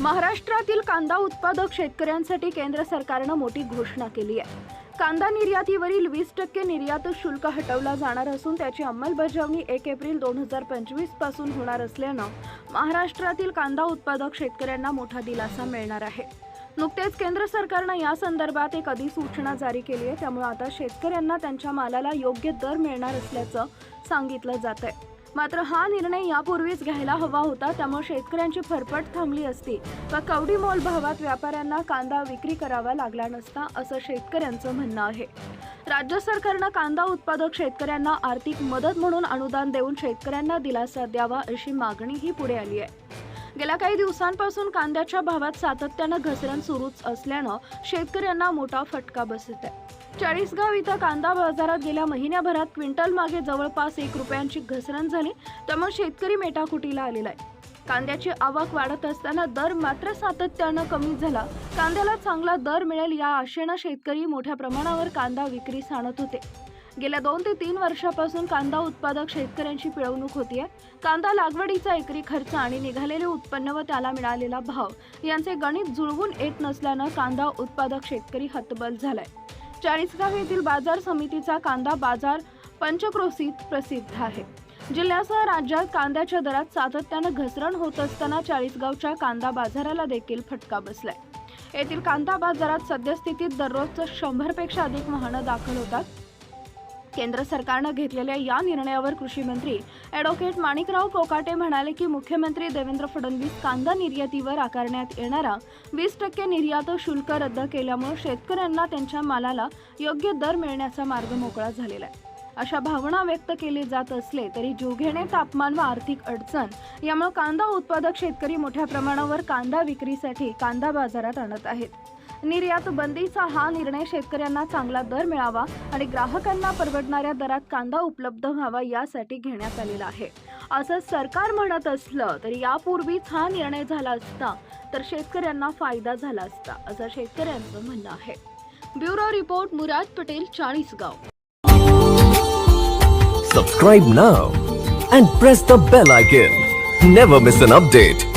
महाराष्ट्रातील कांदा उत्पादक शेतकऱ्यांसाठी केंद्र सरकारनं मोठी घोषणा केली आहे. कांदा निर्यातीवरील वीस टक्के निर्यात शुल्क हटवला जाणार असून त्याची अंमलबजावणी एक एप्रिल दोन हजार पंचवीसपासून होणार असल्यानं महाराष्ट्रातील कांदा उत्पादक शेतकऱ्यांना मोठा दिलासा मिळणार आहे. नुकतेच केंद्र सरकारनं या संदर्भात एक अधिसूचना जारी केली आहे. त्यामुळे आता शेतकऱ्यांना त्यांच्या मालाला योग्य दर मिळणार असल्याचं सांगितलं जात आहे मात्र हा निर्णय यापूर्वीच घ्यायला हवा होता त्यामुळे शेतकऱ्यांची फरफट थांबली असती. व कवडी मोल भावात व्यापाऱ्यांना कांदा विक्री करावा लागला नसता असं शेतकऱ्यांचं म्हणणं आहे. राज्य सरकारनं कांदा उत्पादक शेतकऱ्यांना आर्थिक मदत म्हणून अनुदान देऊन शेतकऱ्यांना दिलासा द्यावा अशी मागणीही पुढे आली आहे. गेल्या काही दिवसांपासून कांद्याच्या भावात सातत्यानं घसरण सुरूच असल्यानं शेतकऱ्यांना मोठा फटका बसत आहे. चाळीसगाव इथं कांदा बाजारात गेल्या महिन्याभरात क्विंटल मागे जवळपास एक रुपयांची घसरण झाली त्यामुळे शेतकरी मेटाकुटीला आलेला आहे. कांद्याची आवक वाढत असताना दर मात्र सातत्यानं कमी झाला. कांद्याला चांगला दर मिळेल या आशेनं शेतकरी मोठ्या प्रमाणावर कांदा विक्रीस आणत होते. गेल्या दोन ते तीन वर्षापासून कांदा उत्पादक शेतकऱ्यांची पिळवणूक होतीये. कांदा लागवडीचा एकरी खर्च आणि निघालेले उत्पन्न व त्याला मिळालेला भाव यांचे गणित जुळवून येत नसल्यानं कांदा उत्पादक शेतकरी हतबल झालाय. चाळीसगाव येथील बाजार समितीचा कांदा बाजार पंचक्रोशीत प्रसिद्ध आहे. जिल्ह्यासह राज्यात कांद्याच्या दरात सातत्यानं घसरण होत असताना चाळीसगावच्या कांदा बाजाराला देखील फटका बसलाय. येथील कांदा बाजारात सद्यस्थितीत दररोजचं शंभरपेक्षा अधिक वाहनं दाखल होतात. केंद्र सरकारनं घेतलेल्या या निर्णयावर कृषी मंत्री ॲडव्होकेट माणिकराव कोकाटे म्हणाले की मुख्यमंत्री देवेंद्र फडणवीस कांदा निर्यातीवर आकारण्यात येणारा वीस टक्के निर्यात शुल्क रद्द केल्यामुळे शेतकऱ्यांना त्यांच्या मालाला योग्य दर मिळण्याचा मार्ग मोकळा झालेला आहे. अशा भावना व्यक्त केली जात असले तरी जोघेणे तापमान व आर्थिक अडचण यामुळे कांदा उत्पादक शेतकरी मोठ्या प्रमाणावर कांदा विक्रीसाठी कांदा बाजारात आणत आहेत. निर्यात बंदीचा हा निर्णय शेतकऱ्यांना चांगला दर मिळावा आणि ग्राहकांना परवडणाऱ्या दरात कांदा उपलब्ध व्हावा यासाठी घेण्यात आलेला आहे. असं सरकार म्हणत असलं तरी यापूर्वीच हा निर्णय झाला असता तर शेतकऱ्यांना फायदा झाला असता असं शेतकऱ्यांचं म्हणणं आहे. Bureau report Murad Patel Chalisgaon. Subscribe now and press the bell icon never miss an update